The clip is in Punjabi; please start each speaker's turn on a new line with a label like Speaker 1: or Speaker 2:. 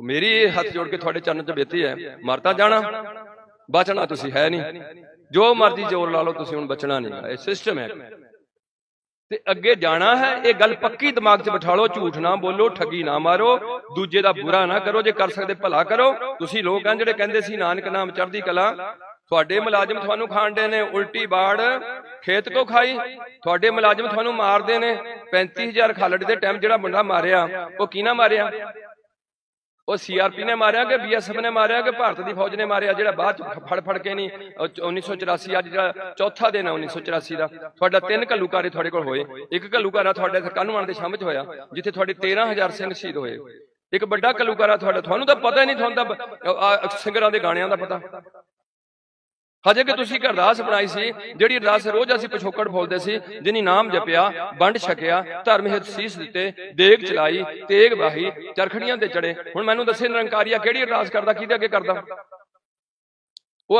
Speaker 1: ਮੇਰੀ ਹੱਥ ਜੋੜ ਕੇ ਤੁਹਾਡੇ ਚਰਨ 'ਚ ਬੇਨਤੀ ਹੈ। ਮਰਤਾ ਜਾਣਾ। ਬਚਣਾ ਤੁਸੀਂ ਹੈ ਨਹੀਂ। ਜੋ ਮਰਜ਼ੀ ਜ਼ੋਰ ਲਾ ਲਓ ਤੁਸੀਂ ਹੁਣ ਬਚਣਾ ਨਹੀਂ। ਇਹ ਸਿਸਟਮ ਹੈ। ਤੇ ਅੱਗੇ ਜਾਣਾ ਹੈ ਇਹ ਗੱਲ ਪੱਕੀ ਦਿਮਾਗ 'ਚ ਬਿਠਾ ਲਓ ਝੂਠ ਨਾ ਬੋਲੋ ਠੱਗੀ ਨਾ ਮਾਰੋ ਦੂਜੇ ਦਾ ਬੁਰਾ ਨਾ ਕਰੋ ਜੇ ਕਰ ਸਕਦੇ ਭਲਾ ਕਰੋ। ਤੁਸੀਂ ਲੋਕ ਆ ਜਿਹੜੇ ਕਹਿੰਦੇ ਸੀ ਨਾਨਕ ਨਾਮ ਚੜ੍ਹਦੀ ਕਲਾ। ਤੁਹਾਡੇ ਮੁਲਾਜ਼ਮ ਤੁਹਾਨੂੰ ਖਾਂਦੇ ਨੇ ਉਲਟੀ ਬਾੜ ਖੇਤ ਕੋ ਖਾਈ। ਤੁਹਾਡੇ ਮੁਲਾਜ਼ਮ ਤੁਹਾਨੂੰ ਮਾਰਦੇ ਨੇ। 35000 ਖਾਲੜ ਦੇ ਟਾਈਮ ਜਿਹੜਾ ਮੁੰਡਾ ਮਾਰਿਆ ਉਹ ਕਿਹਨਾਂ ਮਾਰਿਆ? ਉਹ ਸੀਆਰਪੀ ਨੇ ਮਾਰਿਆ ਕਿ ਬੀਐਸਐਫ ਨੇ ਮਾਰਿਆ ਕਿ ਭਾਰਤ ਦੀ ਫੌਜ ਨੇ ਮਾਰਿਆ? ਜਿਹੜਾ ਬਾਅਦ ਚ ਫੜ ਫੜ ਕੇ ਨਹੀਂ ਉਹ ਚ- 1984 ਅੱਜ ਜਿਹੜਾ ਚੌਥਾ ਦਿਨ ਹੈ 1984 ਦਾ, ਤੁਹਾਡਾ ਤਿੰਨ ਘੱਲੂਕਾਰੇ ਤੁਹਾਡੇ ਕੋਲ ਹੋਏ। ਇੱਕ ਘੱਲੂਕਾਰਾ ਤੁਹਾਡੇ ਕਾਨੂੰਨ ਦੇ ਸ਼ਾਮ ਚ ਹੋਇਆ? ਜਿੱਥੇ ਤੁਹਾਡੇ 13000 ਸਿੰਘ ਸ਼ਹੀਦ ਹੋਏ। ਇੱਕ ਵੱਡਾ ਘੱਲੂਕਾਰਾ ਤੁਹਾਡਾ, ਤੁਹਾਨੂੰ ਤਾਂ ਪਤਾ ਹੀ ਨਹੀਂ, ਤੁਹਾਨੂੰ ਤਾਂ ਸਿੰਗਰਾਂ ਦੇ ਗਾਣਿਆਂ ਦਾ ਪਤਾ। ਹਜੇ ਕਿ ਤੁਸੀਂ ਇੱਕ ਅਰਦਾਸ ਬਣਾਈ ਸੀ ਜਿਹੜੀ ਅਰਦਾਸ ਰੋਜ਼ ਅਸੀਂ ਪਿਛੋਕੜ ਬੋਲਦੇ ਸੀ ਜਿਨੀ ਨਾਮ ਜਪਿਆ ਵੰਡ ਛਕਿਆ ਧਰਮ ਹਿਤ ਸੀਸ ਦਿੱਤੇ ਦੇਗ ਚਲਾਈ ਤੇਗ ਬਾਹੀ ਚਰਖੜੀਆਂ ਤੇ ਚੜੇ। ਹੁਣ ਮੈਨੂੰ ਦੱਸੇ ਨਿਰੰਕਾਰੀਆ ਕਿਹੜੀ ਅਰਦਾਸ ਕਰਦਾ ਕਿਹਦੇ ਅੱਗੇ ਕਰਦਾ? ਉਹ